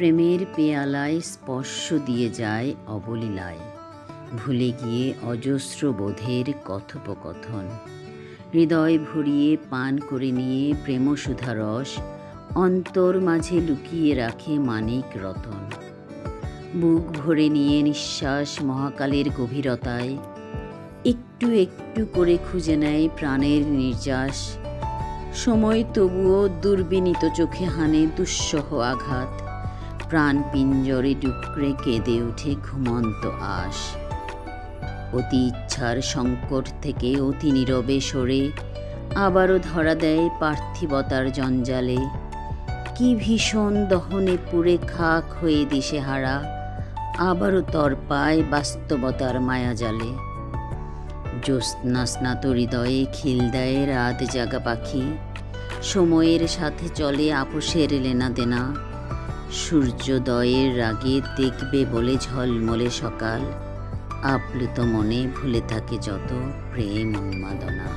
প্রেমের পেয়ালায় স্পর্শ দিয়ে যায় অবলীলায়। ভুলে গিয়ে অজস্র বোধের কথোপকথন। হৃদয় ভরিয়ে পান করে নিয়ে প্রেমসুধা রস অন্তর মাঝে লুকিয়ে রাখে মানিক রতন। বুক ভরে নিয়ে নিঃশ্বাস মহাকালের গভীরতায়। একটু একটু করে খুঁজে নেয় প্রাণের নির্যাস। সময় তবুও দুর্বিনীত চোখে হানে দুঃসহ আঘাত। প্রাণ পিঞ্জরে ডুকরে কেঁদে ওঠে ঘুমন্ত আশ। অতি ইচ্ছার সংকট থেকে অতি নীরবে সরে আবারও ধরা দেয় পার্থিবতার জঞ্জালে। কি ভীষণ দহনে পুড়ে খাক হয়ে দিশেহারা আবারও তরপায় বাস্তবতার মায়াজালে। জ্যোৎস্না স্নাত হৃদয়ে খিল দেয় রাত জাগা পাখি, সময়ের সাথে চলে আপোষের লেনা দেনা সূর্যোদয়ের রাগে দেখবে বলে ঝলমলে সকাল। আপ্লুত মনে ভুলে থাকে যত প্রেম উন্মাদনা।